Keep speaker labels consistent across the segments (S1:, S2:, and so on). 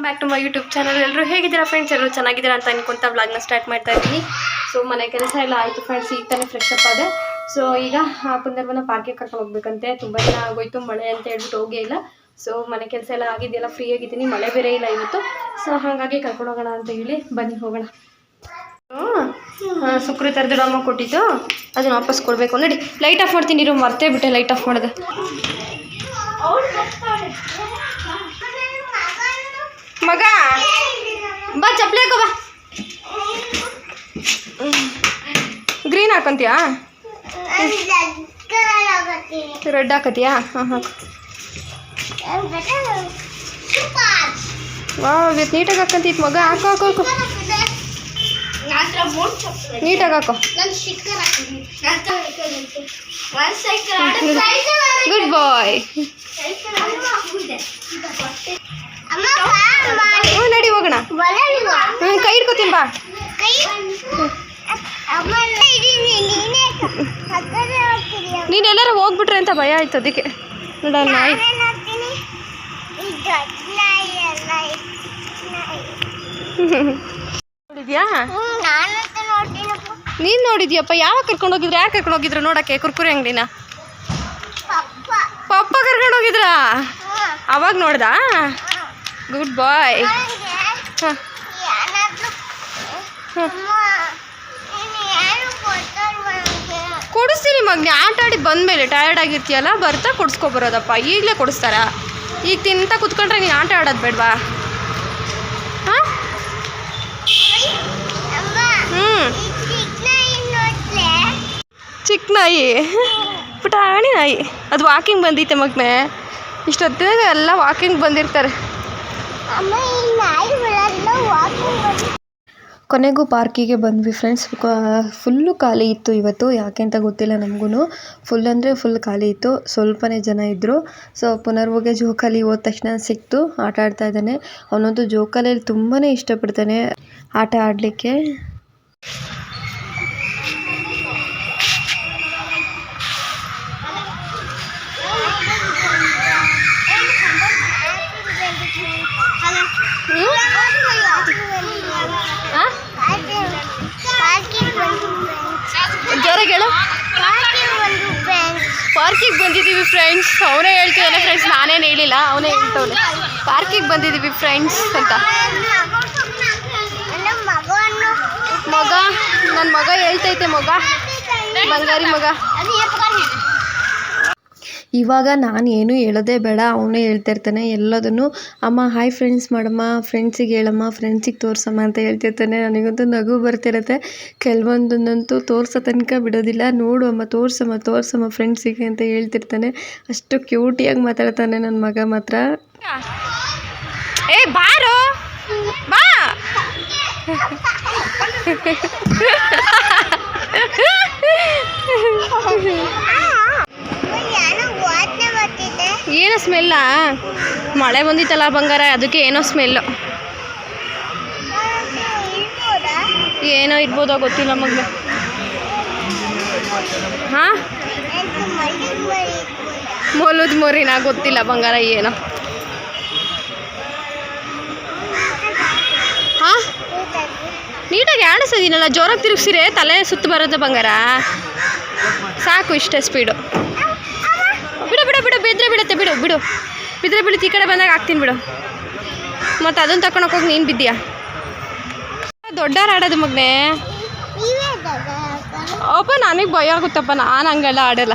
S1: Welcome back to my YouTube channel ಎಲ್ಲರೂ ಹೇಗಿದ್ದೀರಾ friends ಎಲ್ಲರೂ ಚೆನ್ನಾಗಿದ್ದೀರಾ ಅಂತ ಅನ್ಕೊಂತ ವ್ಲಾಗ್ನ ಸ್ಟಾರ್ಟ್ ಮಾಡ್ತಾ ಇದ್ದೀನಿ. ಸೊ ಮನೆ ಕೆಲಸ ಎಲ್ಲ ಆಯಿತು ಫ್ರೆಂಡ್ಸ್ ಈಗ ತಾನೇ ಫ್ರೆಶ್ ಅಪ್ ಆದೆ. ಸೊ ಈಗ ಆ ಪುನರ್ವನ ಪಾರ್ಕಿಗೆ ಕರ್ಕೊಂಡು ಹೋಗ್ಬೇಕಂತೆ. ತುಂಬ ದಿನ ಆಗೋಯ್ತು, ಮಳೆ ಅಂತ ಹೇಳ್ಬಿಟ್ಟು ಹೋಗೇ ಇಲ್ಲ. ಸೊ ಮನೆ ಕೆಲಸ ಎಲ್ಲ ಆಗಿದೆಯಲ್ಲ ಫ್ರೀ ಆಗಿದ್ದೀನಿ. ಮಳೆ ಬೇರೆ ಇಲ್ಲ ಇವತ್ತು. ಸೊ ಹಾಗಾಗಿ ಕರ್ಕೊಂಡು ಹೋಗೋಣ ಅಂತ ಹೇಳಿ ಬನ್ನಿ, ಹೋಗೋಣ. ಸುಕ್ರಿ ತರದು ಅಮ್ಮ ಕೊಟ್ಟಿದ್ದು. ಅದನ್ನ ವಾಪಸ್ ಕೊಡಬೇಕು ನೋಡಿ ಲೈಟ್ ಆಫ್ ಮಾಡ್ತೀನಿ, ಇರೋ, ಮರ್ತೇ ಬಿಟ್ಟೆ ಲೈಟ್ ಆಫ್ ಮಾಡೋದು. ಮಗ, ಬಾ ಚಪ್ಪಲಿ ಬಾ. ಗ್ರೀನ್ ಹಾಕೊಂತೀಯಾ? ರೆಡ್ ಹಾಕತ್ತೀಯಾ ಹಾಂ ಹಾಕು ನೀಟಾಗಿ ಹಾಕಂತಿತ್ತು ಮಗ. ಹಾಕೋ ಹಾಕೋ ಹಾಕೋ. ನೀಟಾಗಿ ಹಾಕೋ. ಗುಡ್ ಬಾಯ್ ಹಿಡ್ಕೊತೀನಿ ಬಾ ನೀನು ಎಲ್ಲರೂ ಹೋಗ್ಬಿಟ್ರೆ ಅಂತ ಭಯ ಆಯ್ತು ಅದಕ್ಕೆ. ನೋಡ ನಾಯಿ. ನೋಡಿದ್ಯಾ? ನೀನು ನೋಡಿದ್ಯಪ್ಪ ಯಾವಾಗ ಕರ್ಕೊಂಡು ಹೋಗಿದ್ರು ಯಾಕೆ ಕರ್ಕೊಂಡು ಹೋಗಿದ್ರು ನೋಡಕ್ಕೆ ಕುರ್ಕುರಿ ಅಂಗಡಿನ? ಪಪ್ಪ ಕರ್ಕೊಂಡು ಹೋಗಿದ್ರಾ? ಅವಾಗ ನೋಡ್ದಾ? Good boy. ಹಾಂ. ಕೊಡಿಸ್ತೀನಿ ಮಗ್ನಿ. ಆಟ ಆಡಿ ಬಂದಮೇಲೆ ಟಯರ್ಡ್ ಆಗಿರ್ತೀಯಲ್ಲ, ಬರ್ತಾ ಕೊಡಿಸ್ಕೊಬರೋದಪ್ಪ ಈಗಲೇ ಕೊಡಿಸ್ತಾರ. ಈಗ ತಿಂತ ಕುತ್ಕೊಂಡ್ರೆ ನೀನು ಆಟ ಆಡೋದು ಬೇಡವಾ? ಹಾಂ? ಹ್ಞೂ ಚಿಕ್ಕ ನಾಯಿ. ಪುಟಾಣಿ ನಾಯಿ. ಅದು ವಾಕಿಂಗ್ ಬಂದೈತೆ ಮಗನೆ. ಇಷ್ಟೊತ್ತಿನಾಗ ಎಲ್ಲ ವಾಕಿಂಗ್ ಬಂದಿರ್ತಾರೆ. ಕೊನೆಗೂ ಪಾರ್ಕಿಗೆ ಬಂದ್ವಿ ಫ್ರೆಂಡ್ಸ್. ಫುಲ್ಲು ಖಾಲಿ ಇತ್ತು ಇವತ್ತು. ಯಾಕೆ ಅಂತ ಗೊತ್ತಿಲ್ಲ ನಮಗೂ ಫುಲ್ ಅಂದರೆ ಫುಲ್ ಖಾಲಿ ಇತ್ತು. ಸ್ವಲ್ಪನೇ ಜನ ಇದ್ದರು ಸೊ, ಪುನರ್ವಗೆ ಜೋಕಾಲಿ ಹೋದ ತಕ್ಷಣ ಸಿಕ್ತು. ಆಟ ಆಡ್ತಾ ಇದ್ದಾನೆ. ಅವನಂತೂ ಜೋಕಾಲಿಯಲ್ಲಿ ತುಂಬಾ ಇಷ್ಟಪಡ್ತಾನೆ. ಆಟ ಆಡಲಿಕ್ಕೆ. ಪಾರ್ಕಿಗೆ ಬಂದಿದ್ದೀವಿ ಫ್ರೆಂಡ್ಸ್ ಅವನೇ ಹೇಳ್ತಿದ್ದಾನೆ ಫ್ರೆಂಡ್ಸ್ ನಾನೇನು ಹೇಳಿಲ್ಲ. ಅವನೇ ಹೇಳ್ತವನು. ಪಾರ್ಕಿಗೆ ಬಂದಿದ್ದೀವಿ ಫ್ರೆಂಡ್ಸ್ ಅಂತ. ಮಗ ನನ್ನ ಮಗ ಹೇಳ್ತೈತೆ ಮಗ. ಬಂಗಾರಿ ಮಗ. ಇವಾಗ ನಾನು ಏನೂ ಹೇಳೋದೇ ಬೇಡ ಅವನೇ ಹೇಳ್ತಾ ಇರ್ತಾನೆ ಎಲ್ಲದನ್ನು ಅಮ್ಮ ಹಾಯ್ ಫ್ರೆಂಡ್ಸ್ ಮಾಡಮ್ಮ ಫ್ರೆಂಡ್ಸಿಗೆ ಹೇಳಮ್ಮ ಫ್ರೆಂಡ್ಸಿಗೆ ತೋರಿಸಮ್ಮ ಅಂತ ಹೇಳ್ತಿರ್ತಾನೆ ನನಗಂತೂ ನಗು ಬರ್ತಿರತ್ತೆ ಕೆಲವೊಂದನ್ನಂತೂ ತೋರಿಸೋ ತನಕ ಬಿಡೋದಿಲ್ಲ. ನೋಡು ಅಮ್ಮ ತೋರಿಸಮ್ಮ ತೋರ್ಸಮ್ಮ ಫ್ರೆಂಡ್ಸಿಗೆ ಅಂತ ಹೇಳ್ತಿರ್ತಾನೆ ಅಷ್ಟು ಕ್ಯೂಟಿಯಾಗಿ ಮಾತಾಡ್ತಾನೆ ನನ್ನ ಮಗ ಮಾತ್ರ. ಏ ಬಾರೋ! ಬಾ! ಏನೋ ಸ್ಮೆಲ್ಲ? ಮಳೆ ಬಂದಿತ್ತಲ್ಲ ಬಂಗಾರ, ಅದಕ್ಕೆ ಏನೋ ಸ್ಮೆಲ್ಲು ಏನೋ ಇರ್ಬೋದೋ ಗೊತ್ತಿಲ್ಲ ಮಗ ಹಾಂ? ಮೊಲದ ಮೊರಿನ ಗೊತ್ತಿಲ್ಲ ಬಂಗಾರ ಏನೋ. ಹಾಂ? ನೀಟಾಗಿ ಆಡಿಸೋದಿನಲ್ಲ ಜೋರಾಗಿ ತಿರುಗಿಸಿರೆ ತಲೆ ಸುತ್ತ ಬರುತ್ತೆ ಬಂಗಾರ. ಸಾಕು ಇಷ್ಟೇ ಸ್ಪೀಡು ಬಿದ್ದರೆ ಬಿಡುತ್ತೆ, ಬಿಡು ಬಿಡು. ಬಿದ್ದರೆ ಬಿಡುತ್ತೆ ಈ ಕಡೆ ಬಂದಾಗ ಹಾಕ್ತೀನಿ ಬಿಡು. ಮತ್ತು ಅದನ್ನು ತಗೊಂಡೋಗಿ ಹೋಗಿ ನೀನು ಬಿದ್ದೀಯಾ? ದೊಡ್ಡವ್ರು ಆಡೋದು ಮಗನೇ. ಅಪ್ಪ, ನನಗೆ ಭಯ ಆಗುತ್ತಪ್ಪ, ನಾನು ಹಂಗೆಲ್ಲ ಆಡಲ್ಲ.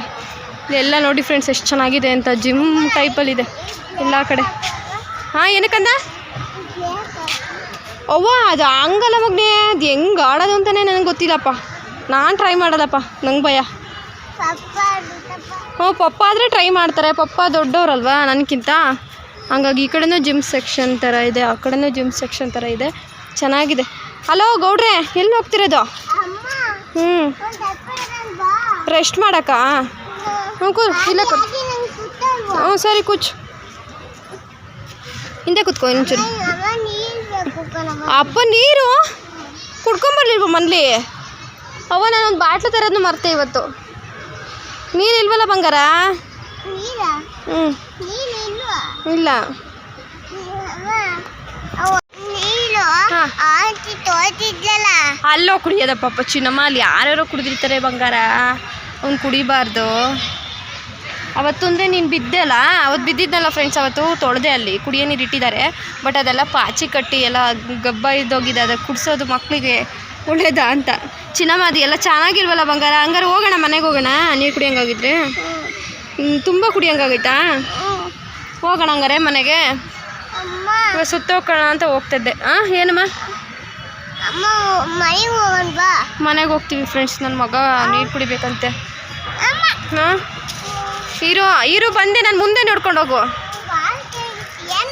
S1: ಎಲ್ಲ ನೋಡಿ ಫ್ರೆಂಡ್ಸ್ ಎಷ್ಟು ಚೆನ್ನಾಗಿದೆ ಅಂತ ಜಿಮ್ ಟೈಪಲ್ಲಿದೆ ಎಲ್ಲ ಕಡೆ. ಹಾಂ ಏನಕ್ಕಂದ ಅವ್ವ, ಅದು ಹಂಗಲ್ಲ ಮಗನೇ, ಅದು ಹೆಂಗೆ ಆಡೋದು ಅಂತಲೇ ನನಗೆ ಗೊತ್ತಿಲ್ಲಪ್ಪ. ನಾನು ಟ್ರೈ ಮಾಡೋದಪ್ಪ ನಂಗೆ ಭಯ. ಹ್ಞೂ ಪಪ್ಪ ಆದರೆ ಟ್ರೈ ಮಾಡ್ತಾರೆ. ಪಪ್ಪ ದೊಡ್ಡವ್ರಲ್ವಾ ನನಗಿಂತ ಹಂಗಾಗಿ ಈ ಕಡೆನೂ ಜಿಮ್ ಸೆಕ್ಷನ್ ಥರ ಇದೆ ಆ ಕಡೆನೂ ಜಿಮ್ ಸೆಕ್ಷನ್ ಥರ ಇದೆ. ಚೆನ್ನಾಗಿದೆ. ಹಲೋ ಗೌಡ್ರೆ ಎಲ್ಲಿ ಹೋಗ್ತಿರೋದು? ಹ್ಞೂ ರೆಸ್ಟ್ ಮಾಡಕ್ಕ? ಹ್ಞೂ ಕೂ ಇಲ್ಲ ಕೂ ಹ್ಞೂ ಸರಿ ಕೂಚ್. ಹಿಂದೆ ಕೂತ್ಕೋ ಇನ್ನೊಂಚೂರು. ಅಪ್ಪ ನೀರು? ಕುಡ್ಕೊಂಬರ್ಲಿಲ್ವ ಮನೇಲಿ? ಅವ ನಾನೊಂದು ಬಾಟ್ಲು ತರೋದನ್ನು ಮರ್ತೆ ಇವತ್ತು. ನೀರು ಇಲ್ವಲ್ಲ ಬಂಗಾರ? ಹ್ಞೂ ಇಲ್ಲ.
S2: ಅಲ್ಲೋ ಕುಡಿಯೋದ ಪಾಪ ಚಿನ್ನಮ್ಮ ಅಲ್ಲಿ ಯಾರ್ಯಾರೋ ಕುಡಿದಿರ್ತಾರೆ ಬಂಗಾರ? ಅವ್ನು ಕುಡಿಬಾರ್ದು. ಅವತ್ತು ಅಂದರೆ ನೀನು ಬಿದ್ದೆ ಅಲ್ಲ? ಅವತ್ತು ಬಿದ್ದಿದ್ನಲ್ಲ ಫ್ರೆಂಡ್ಸ್ ಅವತ್ತು ತೊಳೆದೆ ಅಲ್ಲಿ. ಕುಡಿಯೋ ನೀರು ಇಟ್ಟಿದ್ದಾರೆ ಬಟ್ ಅದೆಲ್ಲ ಪಾಚಿ ಕಟ್ಟಿ ಎಲ್ಲ ಗಬ್ಬ ಇದ್ದೋಗಿದೆ. ಅದು ಕುಡಿಸೋದು ಮಕ್ಕಳಿಗೆ ಒಳ್ಳೇದಾ ಅಂತ. ಚಿನ್ನಮ್ಮ ಅದು ಎಲ್ಲ ಚೆನ್ನಾಗಿಲ್ವಲ್ಲ ಬಂಗಾರ? ಹಂಗಾರೆ ಹೋಗೋಣ ಮನೆಗೆ ಹೋಗೋಣ? ನೀರು ಕುಡಿಯೋಂಗಾಗಿದ್ರೆ? ತುಂಬ ಕುಡಿಯೋಂಗಾಗೈತಾ? ಹೋಗೋಣ ಹಂಗಾರೆ ಮನೆಗೆ. ಸುತ್ತೋಗೋಣ ಅಂತ ಹೋಗ್ತಿದ್ದೆ ಹಾಂ ಏನಮ್ಮ?
S3: ಅಮ್ಮ ಮನೆಗೆ
S2: ಹೋಗ್ತೀವಿ ಫ್ರೆಂಡ್ಸ್ ನನ್ನ ಮಗ ನೀರು ಕುಡಿಬೇಕಂತೆ. ಹಾಂ? ಇರು ಇರು ಬಂದೆ ನಾನು ಮುಂದೆ ನೋಡ್ಕೊಂಡು ಹೋಗು.
S3: ಏನು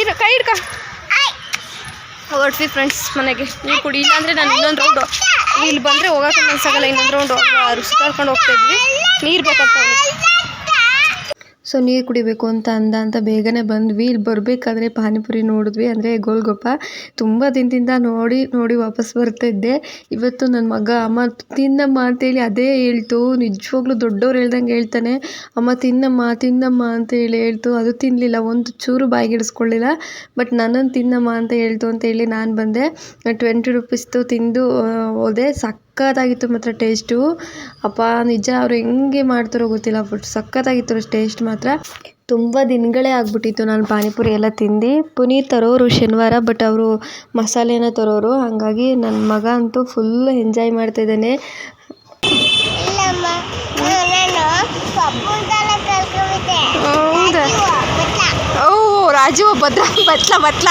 S2: ಇರು ಕೈ ಹಿಡ್ಕ. ಹೊರಟ್ವಿ ಫ್ರೆಂಡ್ಸ್ ಮನೆಗೆ ನೀವು ಕುಡಿ. ಇಲ್ಲಾಂದರೆ ನಾನು ಇನ್ನೊಂದು ರೌಂಡು ಇಲ್ಲಿ ಬಂದರೆ ಹೋಗೋಕೆ ಮನಸ್ಸಾಗಲ್ಲ ಇನ್ನೊಂದು ರೌಂಡು ಸುತ್ತಾಡ್ಕೊಂಡು ಹೋಗ್ತಾ ಇದ್ವಿ. ನೀರು ಅವ್ನಿಗೆ. ಸೊ ನೀರು ಕುಡಿಬೇಕು ಅಂತ ಅಂದ ಅಂತ ಬೇಗನೆ ಬಂದ್ವಿ ಇಲ್ಲಿ ಬರಬೇಕಾದ್ರೆ ಪಾನಿಪುರಿ ನೋಡಿದ್ವಿ. ಅಂದರೆ ಗೋಲ್ಗೊಪ್ಪ ತುಂಬ ದಿನದಿಂದ ನೋಡಿ ನೋಡಿ ವಾಪಸ್ ಬರ್ತಿದ್ದೆ ಇವತ್ತು ನನ್ನ ಮಗ ಅಮ್ಮ ತಿನ್ನಮ್ಮ ಅಂತೇಳಿ ಅದೇ ಹೇಳ್ತು. ನಿಜವಾಗ್ಲೂ ದೊಡ್ಡವ್ರು ಹೇಳ್ದಂಗೆ ಹೇಳ್ತಾನೆ. ಅಮ್ಮ ತಿನ್ನಮ್ಮ ತಿನ್ನಮ್ಮ ಅಂತ ಹೇಳಿ ಹೇಳ್ತು. ಅದು ತಿನ್ನಲಿಲ್ಲ ಒಂದು ಚೂರು ಬಾಯಿಗಿಡಿಸ್ಕೊಳ್ಳಿಲ್ಲ ಬಟ್ ನನ್ನನ್ನು ತಿನ್ನಮ್ಮ ಅಂತ ಹೇಳ್ತು ಅಂತ ಹೇಳಿ ನಾನು ಬಂದೆ. ಟ್ವೆಂಟಿ ರುಪೀಸ್ದು ತಿಂದು ಹೋದೆ. ಹೋದೆ ಸಕ್ಕತ್ತಾಗಿತ್ತು ಮಾತ್ರ ಟೇಸ್ಟು. ಅಪ್ಪ ನಿಜ ಅವ್ರು ಹೆಂಗೆ ಮಾಡ್ತಾರೋ ಗೊತ್ತಿಲ್ಲ ಫುಡ್ ಸಖತ್ತಾಗಿತ್ತು ಟೇಸ್ಟ್ ಮಾತ್ರ. ತುಂಬ ದಿನಗಳೇ ಆಗ್ಬಿಟ್ಟಿತ್ತು ನಾನು ಪಾನಿಪುರಿ ಎಲ್ಲ ತಿಂದು. ಪುನೀತ್ ತರೋರು ಶನಿವಾರ ಬಟ್ ಅವರು ಮಸಾಲೆನ ತರೋರು. ಹಾಗಾಗಿ ನನ್ನ ಮಗ ಅಂತೂ ಫುಲ್ ಎಂಜಾಯ್
S3: ಮಾಡ್ತಾಯಿದ್ದಾನೆ
S2: ಹೌದಾ? ರಾಜು ಭದ್ರ ಬದ್ಲ ಬದ್ಲ.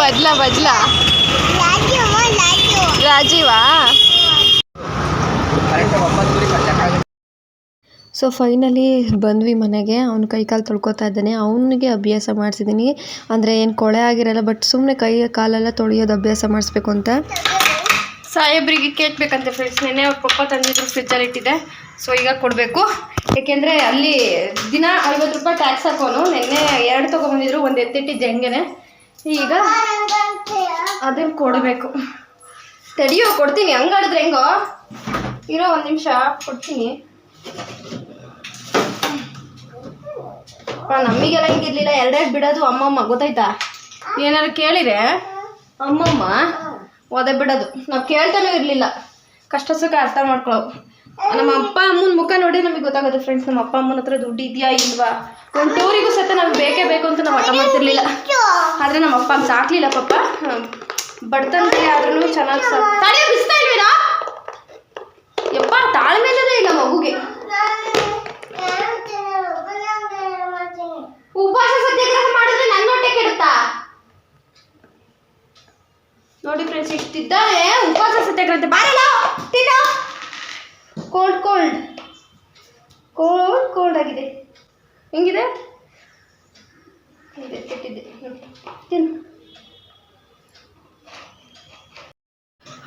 S2: ಬದ್ಲ ಬದ್ಲ. ರಾಜೀವಾ? ಸೊ ಫೈನಲಿ ಬಂದ್ವಿ ಮನೆಗೆ. ಅವ್ನು ಕೈ ಕಾಲು ತೊಳ್ಕೊತಾ ಇದ್ದಾನೆ. ಅವನಿಗೆ ಅಭ್ಯಾಸ ಮಾಡಿಸಿದ್ದೀನಿ ಅಂದರೆ ಏನು ಕೊಳೆ ಆಗಿರಲ್ಲ ಬಟ್ ಸುಮ್ಮನೆ ಕೈ ಕಾಲೆಲ್ಲ ತೊಳೆಯೋದು ಅಭ್ಯಾಸ ಮಾಡಿಸ್ಬೇಕು ಅಂತ. ಸಾಹೇಬ್ರಿಗೆ ಕೇಕ್ ಬೇಕಂತೆ ಫ್ರೆಂಡ್ಸ್ ನೆನೆ ಅವ್ರ ಪಪ್ಪ ತಂದಿದ್ರು ಫ್ರಿಜ್ಜಲ್ಲಿ ಇಟ್ಟಿದ್ದೆ. ಸೊ ಈಗ ಕೊಡಬೇಕು. ಏಕೆಂದರೆ ಅಲ್ಲಿ ದಿನ ಐವತ್ತು ರೂಪಾಯಿ ಟ್ಯಾಕ್ಸ್ ಹಾಕೋನು. ನಿನ್ನೆ ಎರಡು ತೊಗೊಂಬಂದಿದ್ರು, ಒಂದು ಎತ್ತಿಟ್ಟಿದ್ದು ಹೆಂಗೇನೆ. ಈಗ ಅದನ್ನು ಕೊಡಬೇಕು. ತಡಿಯೋ, ಕೊಡ್ತೀನಿ. ಹಂಗಾಡಿದ್ರೆ ಹೆಂಗೋ? ಇರೋ ಒಂದು ನಿಮಿಷ, ಕೊಡ್ತೀನಿ. ನಮಗೆಲ್ಲ ಹಿಂಗಿರ್ಲಿಲ್ಲ. ಎರಡೇ ಬಿಡೋದು ಅಮ್ಮಮ್ಮ, ಗೊತ್ತಾಯ್ತಾ? ಏನಾರು ಕೇಳಿರೆ ಅಮ್ಮಮ್ಮ, ಒದೆ ಬಿಡೋದು. ನಾವು ಕೇಳ್ತಾನೂ ಇರಲಿಲ್ಲ. ಕಷ್ಟ ಸುಖ ಅರ್ಥ ಮಾಡ್ಕೊಳ್ಳೋ ನಮ್ಮ ಅಪ್ಪ ಅಮ್ಮನ ಮುಖ ನೋಡಿ ನಮಗೆ ಗೊತ್ತಾಗುತ್ತೆ ಫ್ರೆಂಡ್ಸ್ ನಮ್ಮ ಅಪ್ಪ ಅಮ್ಮನ ಹತ್ರ ದುಡ್ಡು ಇದೆಯಾ ಇಲ್ವಾ? ಒಂದು ಟೂರಿಗೂ ಸತ ನಮ್ಗೆ ಬೇಕೇ ಬೇಕು ಅಂತ ನಾವು ಹಠ ಮಾಡ್ತಿರ್ಲಿಲ್ಲ. ಆದರೆ ನಮ್ಮ ಅಪ್ಪ ಸಾಕ್ಲಿಲ್ಲ ಪಾಪ. ಬಡ್ತಂತೆ ಆದ್ರೂ ಚೆನ್ನಾಗಿ ಬಿಸ್ತಾ ಯಪ್ಪ ಇಲ್ಲ ಮಗುಗೆ? ಉಪವಾಸ ಮಾಡಿದ್ರೆ ನನ್ನ ನೋಡಿ ಫ್ರೆಂಡ್ಸ್ ಇಷ್ಟಿದ್ದಾರೆ ಉಪವಾಸ ಸತ್ಯಾಗ್ರಹ ಬಾರಲ್ಲ, ತಿನ್ನ. ಕೋಲ್ಡ್ ಕೋಲ್ಡ್ ಕೋಲ್ಡ್ ಕೋಲ್ಡ್ ಆಗಿದೆ. ಹೆಂಗಿದೆ? ಇದೆ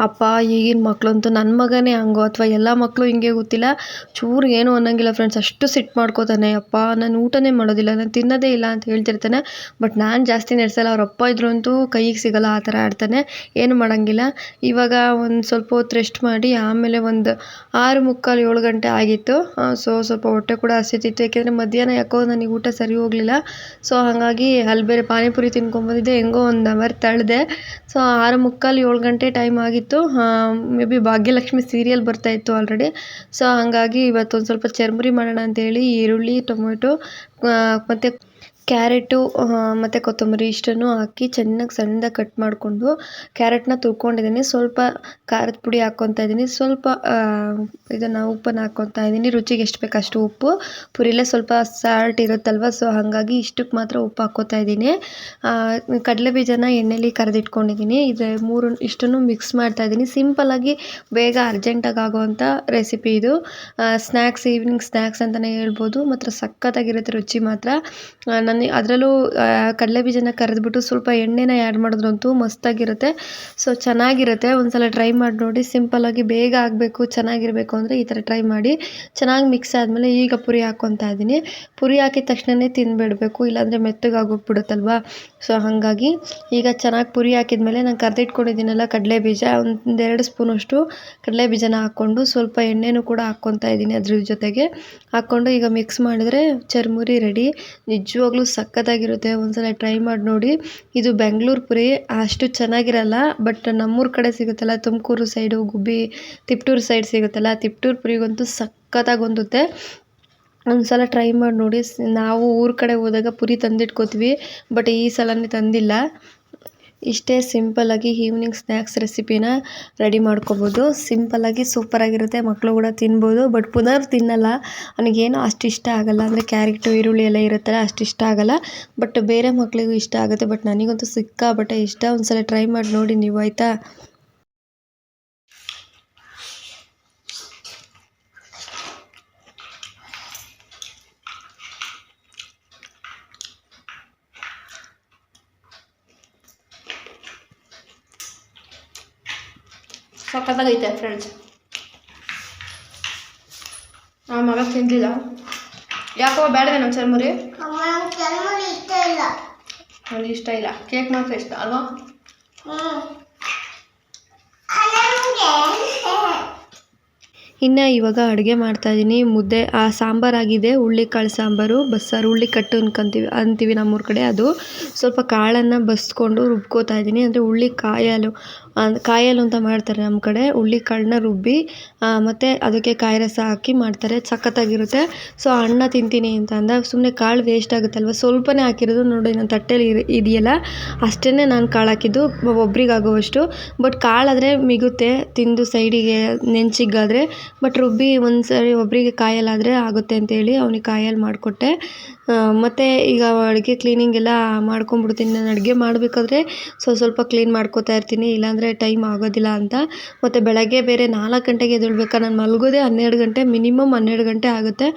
S2: ಅಪ್ಪ, ಈಗಿನ ಮಕ್ಕಳಂತೂ ನನ್ನ ಮಗನೇ ಹಂಗೋ ಅಥವಾ ಎಲ್ಲ ಮಕ್ಕಳು ಹಿಂಗೆ ಗೊತ್ತಿಲ್ಲ. ಚೂರು ಏನು ಅನ್ನೋಂಗಿಲ್ಲ ಫ್ರೆಂಡ್ಸ್ ಅಷ್ಟು ಸಿಟ್ಟು ಮಾಡ್ಕೋತಾನೆ. ಅಪ್ಪ, ನಾನು ಊಟನೇ ಮಾಡೋದಿಲ್ಲ. ನಾನು ತಿನ್ನೋದೇ ಇಲ್ಲ ಅಂತ ಹೇಳ್ತಿರ್ತಾನೆ. ಬಟ್ ನಾನು ಜಾಸ್ತಿ ನಡೆಸಲ್ಲ. ಅವ್ರ ಅಪ್ಪ ಇದ್ರಂತೂ ಕೈಗೆ ಸಿಗಲ್ಲ ಆ ಥರ ಆಡ್ತಾನೆ. ಏನು ಮಾಡೋಂಗಿಲ್ಲ. ಇವಾಗ ಒಂದು ಸ್ವಲ್ಪ ಹೊತ್ತು ರೆಸ್ಟ್ ಮಾಡಿ ಆಮೇಲೆ ಒಂದು ಆರು ಮುಕ್ಕಾಲು ಏಳು ಗಂಟೆ ಆಗಿತ್ತು. ಸೊ ಸ್ವಲ್ಪ ಹೊಟ್ಟೆ ಕೂಡ ಹಸಿತಿತ್ತು. ಯಾಕೆಂದರೆ ಮಧ್ಯಾಹ್ನ ಯಾಕೋ ನನಗೆ ಊಟ ಸರಿ ಹೋಗಲಿಲ್ಲ. ಸೊ ಹಾಗಾಗಿ ಅಲ್ಲಿ ಬೇರೆ ಪಾನಿಪುರಿ ತಿನ್ಕೊಂಬಂದಿದ್ದೆ ಹೆಂಗೋ ಒಂದು ಅವರ್ ತಳ್ಳಿದೆ ಸೊ ಆರು ಮುಕ್ಕಾಲು ಏಳು ಗಂಟೆ ಟೈಮ್ ಆಗಿತ್ತು. ಮೇ ಬಿ ಭಾಗ್ಯಲಕ್ಷ್ಮಿ ಸೀರಿಯಲ್ ಬರ್ತಾಯಿತ್ತು ಆಲ್ರೆಡಿ ಸೊ ಹಾಗಾಗಿ ಇವತ್ತೊಂದು ಸ್ವಲ್ಪ ಚರ್ಮುರಿ ಮಾಡೋಣ ಅಂತೇಳಿ ಈರುಳ್ಳಿ, ಟೊಮೆಟೊ ಮತ್ತು ಕ್ಯಾರೆಟು ಮತ್ತು ಕೊತ್ತಂಬರಿ ಇಷ್ಟನ್ನು ಹಾಕಿ ಚೆನ್ನಾಗಿ ಸಣ್ಣದಾಗಿ ಕಟ್ ಮಾಡಿಕೊಂಡು ಕ್ಯಾರೆಟನ್ನ ತುರ್ಕೊಂಡಿದ್ದೀನಿ ಸ್ವಲ್ಪ ಖಾರದ ಪುಡಿ ಹಾಕ್ಕೊತಾ ಇದ್ದೀನಿ. ಸ್ವಲ್ಪ ಇದನ್ನು ಉಪ್ಪನ್ನು ಹಾಕ್ಕೊತಾ ಇದ್ದೀನಿ. ರುಚಿಗೆ ಎಷ್ಟು ಬೇಕು ಅಷ್ಟು ಉಪ್ಪು. ಪುರಿಲೇ ಸ್ವಲ್ಪ ಸಾಲ್ಟ್ ಇರುತ್ತಲ್ವ ಸೊ ಹಾಗಾಗಿ ಇಷ್ಟಕ್ಕೆ ಮಾತ್ರ ಉಪ್ಪು ಹಾಕ್ಕೊತಾ ಇದ್ದೀನಿ. ಕಡಲೆ ಬೀಜನ ಎಣ್ಣೆಲಿ ಕರೆದಿಟ್ಕೊಂಡಿದ್ದೀನಿ. ಇದು ಮೂರು ಇಷ್ಟನ್ನು ಮಿಕ್ಸ್ ಮಾಡ್ತಾ ಇದ್ದೀನಿ. ಸಿಂಪಲ್ಲಾಗಿ ಬೇಗ ಅರ್ಜೆಂಟಾಗಿ ಆಗೋವಂಥ ರೆಸಿಪಿ ಇದು. ಸ್ನ್ಯಾಕ್ಸ್ ಈವ್ನಿಂಗ್ ಸ್ನ್ಯಾಕ್ಸ್ ಅಂತಲೇ ಹೇಳ್ಬೋದು. ಮಾತ್ರ ಸಖತ್ತಾಗಿರುತ್ತೆ ರುಚಿ ಮಾತ್ರ. ಅದರಲ್ಲೂ ಕಡಲೆ ಬೀಜನ ಕರೆದ್ಬಿಟ್ಟು ಸ್ವಲ್ಪ ಎಣ್ಣೆನ ಆ್ಯಡ್ ಮಾಡಿದ್ರಂತೂ ಮಸ್ತಾಗಿರುತ್ತೆ. ಸೊ ಚೆನ್ನಾಗಿರುತ್ತೆ. ಒಂದ್ಸಲ ಟ್ರೈ ಮಾಡಿ ನೋಡಿ. ಸಿಂಪಲ್ಲಾಗಿ ಬೇಗ ಆಗಬೇಕು, ಚೆನ್ನಾಗಿರಬೇಕು ಅಂದರೆ ಈ ಥರ ಟ್ರೈ ಮಾಡಿ. ಚೆನ್ನಾಗಿ ಮಿಕ್ಸ್ ಆದಮೇಲೆ ಈಗ ಪುರಿ ಹಾಕ್ಕೊತಾ ಇದ್ದೀನಿ. ಪುರಿ ಹಾಕಿದ ತಕ್ಷಣವೇ ತಿನ್ಬಿಡಬೇಕು. ಇಲ್ಲಾಂದರೆ ಮೆತ್ತಗಾಗೋಗ್ಬಿಡುತ್ತಲ್ವಾ? ಸೊ ಹಾಗಾಗಿ ಈಗ ಚೆನ್ನಾಗಿ ಪುರಿ ಹಾಕಿದ್ಮೇಲೆ ನಾನು ಕರೆದಿಟ್ಕೊಂಡಿದ್ದೀನಲ್ಲ ಕಡಲೆ ಬೀಜ. ಒಂದೆರಡು ಸ್ಪೂನಷ್ಟು ಕಡಲೆ ಬೀಜನ ಹಾಕ್ಕೊಂಡು ಸ್ವಲ್ಪ ಎಣ್ಣೆನೂ ಕೂಡ ಹಾಕ್ಕೊತಾ ಇದ್ದೀನಿ ಅದ್ರ ಜೊತೆಗೆ. ಹಾಕ್ಕೊಂಡು ಈಗ ಮಿಕ್ಸ್ ಮಾಡಿದ್ರೆ ಚರ್ಮುರಿ ರೆಡಿ ನಿಜವಾಗ್ಲೂ ನಿಜವಾಗ್ಲೂ ಸಖತ್ತಾಗಿರುತ್ತೆ. ಒಂದ್ಸಲ ಟ್ರೈ ಮಾಡಿ ನೋಡಿ. ಇದು ಬೆಂಗಳೂರು ಪುರಿ, ಅಷ್ಟು ಚೆನ್ನಾಗಿರಲ್ಲ ಬಟ್ ನಮ್ಮೂರ ಕಡೆ ಸಿಗುತ್ತಲ್ಲ, ತುಮಕೂರು ಸೈಡು ಗುಬ್ಬಿ ತಿಪ್ಟೂರು ಸೈಡ್ ಸಿಗುತ್ತಲ್ಲ ತಿಪ್ಟೂರು ಪುರಿಗಂತೂ ಸಖತ್ತಾಗಿ ಹೊಂದುತ್ತೆ ಒಂದ್ಸಲ ಟ್ರೈ ಮಾಡಿ ನೋಡಿ. ನಾವು ಊರ ಕಡೆ ಹೋದಾಗ ಪುರಿ ತಂದಿಟ್ಕೋತೀವಿ ಬಟ್ ಈ ಸಲನೇ ತಂದಿಲ್ಲ. ಇಷ್ಟೇ ಸಿಂಪಲ್ಲಾಗಿ ಈವ್ನಿಂಗ್ ಸ್ನ್ಯಾಕ್ಸ್ ರೆಸಿಪಿನ ರೆಡಿ ಮಾಡ್ಕೊಬೋದು. ಸಿಂಪಲ್ಲಾಗಿ ಸೂಪರಾಗಿರುತ್ತೆ. ಮಕ್ಕಳು ಕೂಡ ತಿನ್ಬೋದು. ಬಟ್ ಪುನರ್ ತಿನ್ನಲ್ಲ. ನನಗೇನು ಅಷ್ಟು ಇಷ್ಟ ಆಗಲ್ಲ. ಅಂದರೆ ಕ್ಯಾರೆಟು, ಈರುಳ್ಳಿ ಎಲ್ಲ ಇರುತ್ತಲ್ಲ, ಅಷ್ಟು ಇಷ್ಟ ಆಗಲ್ಲ. ಬಟ್ ಬೇರೆ ಮಕ್ಕಳಿಗೂ ಇಷ್ಟ ಆಗುತ್ತೆ. ಬಟ್ ನನಗಂತೂ ಸಿಕ್ಕಾಪಟ್ಟೆ ಇಷ್ಟ. ಒಂದ್ಸಲ ಟ್ರೈ ಮಾಡಿ ನೋಡಿ ನೀವು, ಆಯಿತಾ? ಸಖತ್ತಾಗೈತೆ ಫ್ರೆಂಡ್ಸ್ ಆ ಮಗ ತಿಂದಿಲ್ಲ. ಯಾಕೋ ಬೇಡವೆ ನಮ್ಮ ಚರ್ಮುರಿ?
S3: ಅಮ್ಮ ಚರ್ಮುರಿ ಇಷ್ಟ ಇಲ್ಲ.
S2: ನನಗೆ ಇಷ್ಟ ಇಲ್ಲ. ಕೇಕ್ ಮಾತ್ರ ಇಷ್ಟ ಅಲ್ವಾ? ಇನ್ನು ಇವಾಗ ಅಡುಗೆ ಮಾಡ್ತಾಯಿದ್ದೀನಿ ಮುದ್ದೆ ಆ ಸಾಂಬಾರಾಗಿದೆ ಹುಳ್ಳಿಕಾಳು ಸಾಂಬಾರು ಬಸ್ಸಾರು ಹುಳ್ಳಿ ಕಟ್ಟು ಅನ್ಕೊಂತೀವಿ ಅಂತೀವಿ ನಮ್ಮೂರ ಕಡೆ ಅದು. ಸ್ವಲ್ಪ ಕಾಳನ್ನು ಬಸ್ಕೊಂಡು ರುಬ್ಕೋತಾ ಇದ್ದೀನಿ ಅಂದರೆ ಹುಳ್ಳಿ ಕಾಯಲು ಕಾಯಲು ಅಂತ ಮಾಡ್ತಾರೆ ನಮ್ಮ ಕಡೆ. ಹುರುಳಿ ಕಾಳನ್ನ ರುಬ್ಬಿ ಮತ್ತು ಅದಕ್ಕೆ ಕಾಯಿ ರಸ ಹಾಕಿ ಮಾಡ್ತಾರೆ. ಸಖತ್ತಾಗಿರುತ್ತೆ. ಸೊ ಅನ್ನ ತಿಂತೀನಿ ಅಂತ ಅಂದ ಸುಮ್ಮನೆ ಕಾಳು ವೇಸ್ಟ್ ಆಗುತ್ತಲ್ವ? ಸ್ವಲ್ಪನೇ ಹಾಕಿರೋದು ನೋಡಿ ನನ್ನ ತಟ್ಟೆಲಿ ಇದೆಯಲ್ಲ? ಅಷ್ಟೇ ನಾನು ಕಾಳು ಹಾಕಿದ್ದು ಒಬ್ರಿಗಾಗುವಷ್ಟು. ಬಟ್ ಕಾಳಾದರೆ ಮಿಗುತ್ತೆ, ತಿಂದು ಸೈಡಿಗೆ ನೆಂಚಿಗಾದರೆ ಬಟ್ ರುಬ್ಬಿ ಒಂದು ಸರಿ ಒಬ್ಬರಿಗೆ ಕಾಯಲ್ಲಾದರೆ ಆಗುತ್ತೆ ಅಂತೇಳಿ ಅವ್ನಿಗೆ ಕಾಯಲ್ಲಿ ಮಾಡಿಕೊಟ್ಟೆ. ಮತ್ತು ಈಗ ಅಡುಗೆ ಕ್ಲೀನಿಂಗ್ ಎಲ್ಲ ಮಾಡ್ಕೊಂಬಿಡ್ತೀನಿ ನಾನು ಅಡುಗೆ ಮಾಡಬೇಕಾದ್ರೆ ಸ್ವಲ್ಪ ಸ್ವಲ್ಪ ಕ್ಲೀನ್ ಮಾಡ್ಕೋತಾ ಇರ್ತೀನಿ. ಇಲ್ಲಾಂದರೆ ಟೈಮ್ ಆಗೋದಿಲ್ಲ ಅಂತ. ಮತ್ತು ಬೆಳಗ್ಗೆ ಬೇರೆ ನಾಲ್ಕು ಗಂಟೆಗೆ ಎದ್ದೇಳ್ಬೇಕಾ? ನಾನು ಮಲಗೋದೇ ಹನ್ನೆರಡು ಗಂಟೆ ಮಿನಿಮಮ್ ಹನ್ನೆರಡು ಗಂಟೆ ಆಗುತ್ತೆ.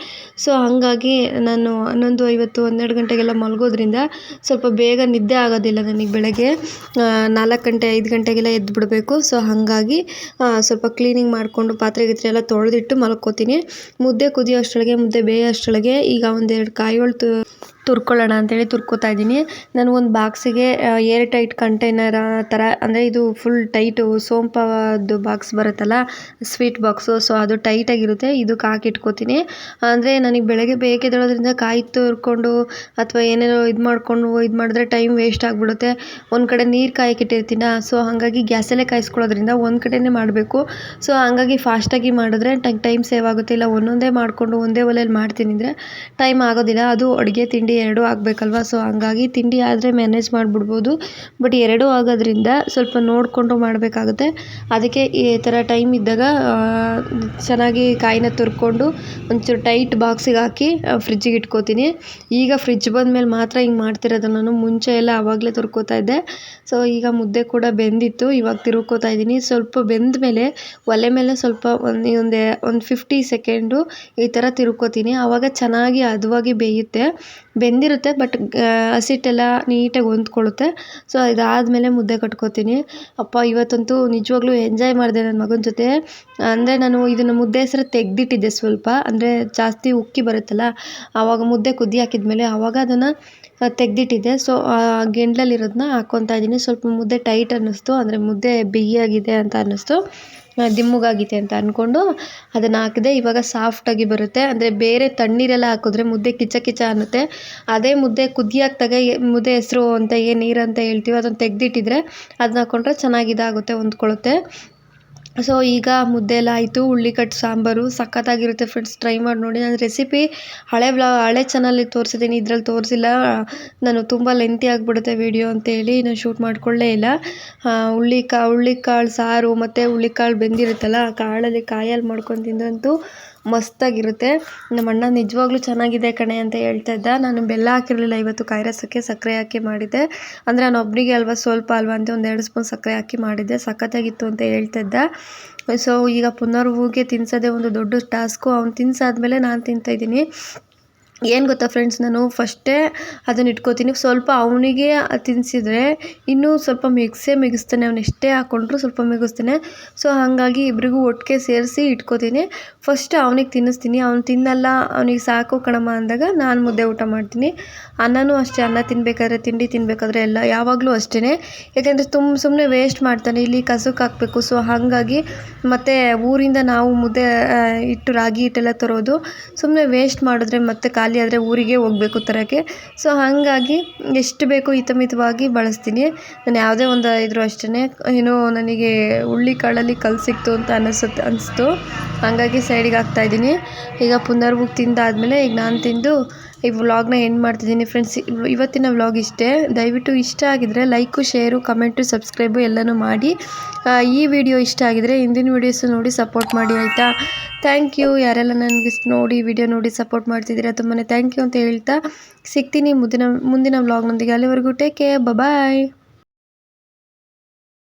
S2: ಸೊ ಹಾಗಾಗಿ ನಾನು ಹನ್ನೊಂದು ಐವತ್ತು, ಹನ್ನೆರಡು ಗಂಟೆಗೆಲ್ಲ ಮಲಗೋದ್ರಿಂದ ಸ್ವಲ್ಪ ಬೇಗ ನಿದ್ದೆ ಆಗೋದಿಲ್ಲ ನನಗೆ ಬೆಳಗ್ಗೆ. ನಾಲ್ಕು ಗಂಟೆ, ಐದು ಗಂಟೆಗೆಲ್ಲ ಎದ್ದು ಬಿಡಬೇಕು ಸೊ ಹಾಗಾಗಿ ಸ್ವಲ್ಪ ಕ್ಲೀನಿಂಗ್ ಮಾಡಿಕೊಂಡು ಪಾತ್ರೆ ಗೀತ್ರೆ ಎಲ್ಲ ತೊಳೆದಿಟ್ಟು ಮಲ್ಕೋತೀನಿ. ಮುದ್ದೆ ಕುದಿಯೋ ಅಷ್ಟರೊಳಗೆ, ಮುದ್ದೆ ಬೇಯೋ ಅಷ್ಟರೊಳಗೆ ಈಗ ಒಂದೆರಡು ಕಾಯಿಗಳು ತು ತುರ್ಕೊಳ್ಳೋಣ ಅಂತೇಳಿ ತುರ್ಕೋತಾ ಇದ್ದೀನಿ. ನಾನು ಒಂದು ಬಾಕ್ಸಿಗೆ ಏರ್ ಟೈಟ್ ಕಂಟೈನರ್ ಥರ, ಅಂದರೆ ಇದು ಫುಲ್ ಟೈಟು ಸೋಂಪದ್ದು ಬಾಕ್ಸ್ ಬರುತ್ತಲ್ಲ ಸ್ವೀಟ್ ಬಾಕ್ಸು ಸೊ ಅದು ಟೈಟಾಗಿರುತ್ತೆ ಇದಕ್ಕೆ ಹಾಕಿ ಇಟ್ಕೋತೀನಿ. ಅಂದರೆ ನನಗೆ ಬೆಳಗ್ಗೆ ಬೇಗ ಎದ್ದೇಳೋದ್ರಿಂದ ಕಾಯಿ ತುರ್ಕೊಂಡು ಅಥವಾ ಏನೇನೋ ಇದು ಮಾಡಿಕೊಂಡು ಇದು ಮಾಡಿದ್ರೆ ಟೈಮ್ ವೇಸ್ಟ್ ಆಗಿಬಿಡುತ್ತೆ. ಒಂದು ಕಡೆ ನೀರು ಕಾಯಕ್ಕಿಟ್ಟಿರ್ತೀನ ಸೊ ಹಾಗಾಗಿ ಗ್ಯಾಸಲ್ಲೇ ಕಾಯಿಸ್ಕೊಳ್ಳೋದ್ರಿಂದ ಒಂದು ಕಡೆಯೇ ಮಾಡಬೇಕು. ಸೊ ಹಾಗಾಗಿ ಫಾಸ್ಟಾಗಿ ಮಾಡಿದ್ರೆ ಟೈಮ್ ಸೇವ್ ಆಗುತ್ತೆ. ಇಲ್ಲ ಒಂದೊಂದೇ ಮಾಡಿಕೊಂಡು ಒಂದೇ ಒಲೆಯಲ್ಲಿ ಮಾಡ್ತೀನಿ ಅಂದರೆ ಟೈಮ್ ಆಗೋದಿಲ್ಲ. ಅದು ಅಡುಗೆ ತಿಂಡಿ ಎರಡೂ ಆಗಬೇಕಲ್ವ? ಸೊ ಹಂಗಾಗಿ ತಿಂಡಿ ಆದರೆ ಮ್ಯಾನೇಜ್ ಮಾಡಿಬಿಡ್ಬೋದು. ಬಟ್ ಎರಡೂ ಆಗೋದ್ರಿಂದ ಸ್ವಲ್ಪ ನೋಡಿಕೊಂಡು ಮಾಡಬೇಕಾಗುತ್ತೆ. ಅದಕ್ಕೆ ಈ ಥರ ಟೈಮ್ ಇದ್ದಾಗ ಚೆನ್ನಾಗಿ ಕಾಯಿನ ತುರ್ಕೊಂಡು ಒಂಚೂರು ಟೈಟ್ ಬಾಕ್ಸಿಗೆ ಹಾಕಿ ಫ್ರಿಜ್ಜಿಗೆ ಇಟ್ಕೋತೀನಿ. ಈಗ ಫ್ರಿಜ್ ಬಂದಮೇಲೆ ಮಾತ್ರ ಹಿಂಗೆ ಮಾಡ್ತಿರೋದು. ನಾನು ಮುಂಚೆ ಎಲ್ಲ ಆವಾಗಲೇ ತುರ್ಕೋತಾ ಇದ್ದೆ. ಸೊ ಈಗ ಮುದ್ದೆ ಕೂಡ ಬೆಂದಿತ್ತು. ಇವಾಗ ತಿರುಕೋತಾ ಇದ್ದೀನಿ. ಸ್ವಲ್ಪ ಬೆಂದ ಮೇಲೆ ಒಲೆ ಮೇಲೆ ಸ್ವಲ್ಪ ಒಂದು ಒಂದು ಒಂದು ಫಿಫ್ಟಿ ಸೆಕೆಂಡು ಈ ಥರ ತಿರುಕೋತೀನಿ. ಆವಾಗ ಚೆನ್ನಾಗಿ ಹದವಾಗಿ ಬೇಯುತ್ತೆ. ಬೆಂದಿರುತ್ತೆ ಬಟ್ ಹಸಿಟ್ಟೆಲ್ಲ ನೀಟಾಗಿ ಹೊಂದ್ಕೊಳ್ಳುತ್ತೆ. ಸೊ ಇದಾದಮೇಲೆ ಮುದ್ದೆ ಕಟ್ಕೋತೀನಿ. ಅಪ್ಪ, ಇವತ್ತಂತೂ ನಿಜವಾಗ್ಲೂ ಎಂಜಾಯ್ ಮಾಡಿದೆ ನನ್ನ ಮಗನ ಜೊತೆ. ಅಂದರೆ ನಾನು ಇದನ್ನು ಮುದ್ದೆ ಹೆಸರು ತೆಗೆದಿಟ್ಟಿದ್ದೆ ಸ್ವಲ್ಪ. ಅಂದರೆ ಜಾಸ್ತಿ ಉಕ್ಕಿ ಬರುತ್ತಲ್ಲ, ಆವಾಗ ಮುದ್ದೆ ಕುದಿ ಹಾಕಿದ್ಮೇಲೆ ಆವಾಗ ಅದನ್ನು ತೆಗೆದಿಟ್ಟಿದ್ದೆ. ಸೊ ಗೆಂಡ್ಲಲ್ಲಿರೋದನ್ನ ಹಾಕ್ಕೊತಾ ಇದ್ದೀನಿ. ಸ್ವಲ್ಪ ಮುದ್ದೆ ಟೈಟ್ ಅನ್ನಿಸ್ತು. ಅಂದರೆ ಮುದ್ದೆ ಬಿಗಿಯಾಗಿದೆ ಅಂತ ಅನ್ನಿಸ್ತು. ದಿಮ್ಮಗಾಗಿದೆ ಅಂತ ಅಂದ್ಕೊಂಡು ಅದನ್ನು ಹಾಕಿದೆ. ಇವಾಗ ಸಾಫ್ಟಾಗಿ ಬರುತ್ತೆ. ಅಂದರೆ ಬೇರೆ ತಣ್ಣೀರೆಲ್ಲ ಹಾಕಿದ್ರೆ ಮುದ್ದೆ ಕಿಚ ಕಿಚ ಅನ್ನುತ್ತೆ. ಅದೇ ಮುದ್ದೆ ಕುದಿ ಹಾಕ್ದಾಗ ಮುದ್ದೆ ಹೆಸರು ಅಂತ ಏನು ನೀರು ಅಂತ ಹೇಳ್ತೀವಿ, ಅದನ್ನು ತೆಗೆದಿಟ್ಟಿದ್ರೆ ಅದನ್ನ ಹಾಕ್ಕೊಂಡ್ರೆ ಚೆನ್ನಾಗಿ ಇದಾಗುತ್ತೆ ಹೊಂದ್ಕೊಳ್ಳುತ್ತೆ. ಸೊ ಈಗ ಮುದ್ದೆ ಎಲ್ಲ ಆಯಿತು ಹುಳ್ಳಿಕಟ್ಟು ಸಾಂಬಾರು ಸಖತ್ತಾಗಿರುತ್ತೆ ಫ್ರೆಂಡ್ಸ್ ಟ್ರೈ ಮಾಡಿ ನೋಡಿ. ನಾನು ರೆಸಿಪಿ ಹಳೆ ಬ್ಲಾ ಹಳೆ ಚಾನಲಲ್ಲಿ ತೋರಿಸಿದ್ದೀನಿ. ಇದ್ರಲ್ಲಿ ತೋರಿಸಿಲ್ಲ. ನಾನು ತುಂಬ ಲೆಂತಿ ಆಗಿಬಿಡುತ್ತೆ ವಿಡಿಯೋ ಅಂತೇಳಿ ನಾನು ಶೂಟ್ ಮಾಡಿಕೊಳ್ಳೇ ಇಲ್ಲ. ಉಳ್ಳಿ ಕಾ ಹುಳ್ಳಿಕಾಳು ಸಾರು ಮತ್ತು ಹುಳ್ಳಿಕಾಳು ಬೆಂದಿರುತ್ತಲ್ಲ, ಆ ಕಾಳಲ್ಲಿ ಕಾಯಲ್ಲಿ ಮಾಡ್ಕೊಂಡು ತಿಂದ್ರಂತೂ ಮಸ್ತಾಗಿರುತ್ತೆ. ನಮ್ಮಣ್ಣ ನಿಜವಾಗ್ಲೂ ಚೆನ್ನಾಗಿದೆ ಕಣೆ ಅಂತ ಹೇಳ್ತಾ ಇದ್ದ. ನಾನು ಬೆಲ್ಲ ಹಾಕಿರಲಿಲ್ಲ, ಇವತ್ತು ಕಾಯಿ ರಸಕ್ಕೆ ಸಕ್ಕರೆ ಹಾಕಿ ಮಾಡಿದ್ದೆ. ಅಂದರೆ ನಾನು ಒಬ್ಬರಿಗೆ ಅಲ್ವಾ ಸ್ವಲ್ಪ ಅಲ್ವಾ ಅಂತ ಒಂದು ಎರಡು ಸ್ಪೂನ್ ಸಕ್ಕರೆ ಹಾಕಿ ಮಾಡಿದ್ದೆ. ಸಖತ್ತಾಗಿತ್ತು ಅಂತ ಹೇಳ್ತಾ ಇದ್ದ. ಸೊ ಈಗ ಪುನರ್ವೂಗೆ ತಿನ್ಸೋದೇ ಒಂದು ದೊಡ್ಡ ಟಾಸ್ಕು. ಅವ್ನು ತಿನ್ಸಾದ್ಮೇಲೆ ನಾನು ತಿಂತಾಯಿದ್ದೀನಿ ಏನು ಗೊತ್ತಾ ಫ್ರೆಂಡ್ಸ್ ನಾನು? ಫಸ್ಟೇ ಅದನ್ನ ಇಟ್ಕೋತೀನಿ. ಸ್ವಲ್ಪ ಅವನಿಗೆ ತಿನ್ನಿಸಿದ್ರೆ ಇನ್ನೂ ಸ್ವಲ್ಪ ಮಿಕ್ಸೇ ಮಿಗಿಸ್ತಾನೆ. ಅವ್ನು ಎಷ್ಟೇ ಹಾಕ್ಕೊಂಡ್ರು ಸ್ವಲ್ಪ ಮಿಗಿಸ್ತಾನೆ. ಸೊ ಹಾಗಾಗಿ ಇಬ್ಬರಿಗೂ ಒಟ್ಟಿಗೆ ಸೇರಿಸಿ ಇಟ್ಕೋತೀನಿ. ಫಸ್ಟ್ ಅವನಿಗೆ ತಿನ್ನಿಸ್ತೀನಿ. ಅವ್ನು ತಿನ್ನಲ್ಲ, ಅವನಿಗೆ ಸಾಕು ಕಣಮ್ಮ ಅಂದಾಗ ನಾನು ಮುದ್ದೆ ಊಟ ಮಾಡ್ತೀನಿ. ಅನ್ನನೂ ಅಷ್ಟೇ, ಅನ್ನ ತಿನ್ನಬೇಕಾದ್ರೆ ತಿಂಡಿ ತಿನ್ನಬೇಕಾದ್ರೆ ಎಲ್ಲ ಯಾವಾಗಲೂ ಅಷ್ಟೇ ಯಾಕೆಂದರೆ ತುಂಬ ಸುಮ್ಮನೆ ವೇಸ್ಟ್ ಮಾಡ್ತಾನೆ. ಇಲ್ಲಿ ಕಸಕ್ಕೆ ಹಾಕಬೇಕು. ಸೊ ಹಾಗಾಗಿ ಮತ್ತು ಊರಿಂದ ನಾವು ಮುದ್ದೆ ಇಟ್ಟು ರಾಗಿ ಹಿಟ್ಟೆಲ್ಲ ತರೋದು ಸುಮ್ಮನೆ ವೇಸ್ಟ್ ಮಾಡಿದ್ರೆ ಮತ್ತೆ ಖಾಲಿ ಆದರೆ ಊರಿಗೆ ಹೋಗ್ಬೇಕು ತರೋಕ್ಕೆ. ಸೊ ಹಾಗಾಗಿ ಎಷ್ಟು ಬೇಕೋ ಹಿತಮಿತವಾಗಿ ಬಳಸ್ತೀನಿ. ನಾನು ಯಾವುದೇ ಒಂದು ಇದ್ರೂ ಅಷ್ಟೇ ಏನೋ ನನಗೆ ಹುಳ್ಳಿ ಕಾಳಲ್ಲಿ ಕಲ್ಲು ಸಿಕ್ತು ಅಂತ ಅನ್ನಿಸುತ್ತೆ ಅನಿಸ್ತು. ಹಾಗಾಗಿ ಸೈಡಿಗೆ ಹಾಕ್ತಾಯಿದ್ದೀನಿ ಈಗ ಪುನರ್ಭುಗ್ ತಿಂದಾದಮೇಲೆ ಈಗ ನಾನು ತಿಂದು ಈ ವ್ಲಾಗ್ನ ಎಂಡ್ ಮಾಡ್ತಿದ್ದೀನಿ. ಫ್ರೆಂಡ್ಸ್ ಇವತ್ತಿನ ವ್ಲಾಗ್ ಇಷ್ಟೇ. ದಯವಿಟ್ಟು ಇಷ್ಟ ಆಗಿದರೆ ಲೈಕು ಶೇರು ಕಮೆಂಟು ಸಬ್ಸ್ಕ್ರೈಬು ಎಲ್ಲನೂ ಮಾಡಿ. ಈ ವಿಡಿಯೋ ಇಷ್ಟ ಆಗಿದರೆ ಹಿಂದಿನ ವೀಡಿಯೋಸು ನೋಡಿ ಸಪೋರ್ಟ್ ಮಾಡಿ ಆಯಿತಾ? ಥ್ಯಾಂಕ್ ಯು ಯಾರೆಲ್ಲ ನನಗೆ ನೋಡಿ ವಿಡಿಯೋ ನೋಡಿ ಸಪೋರ್ಟ್ ಮಾಡ್ತಿದ್ದೀರಾ ತುಂಬಾ ಥ್ಯಾಂಕ್ ಯು ಅಂತ ಹೇಳ್ತಾ ಸಿಗ್ತೀನಿ ಮುಂದಿನ ಮುಂದಿನ ವ್ಲಾಗ್ನೊಂದಿಗೆ ಅಲ್ಲಿವರೆಗೂ ಟೇಕ್ ಕೇರ್ ಬಾಯ್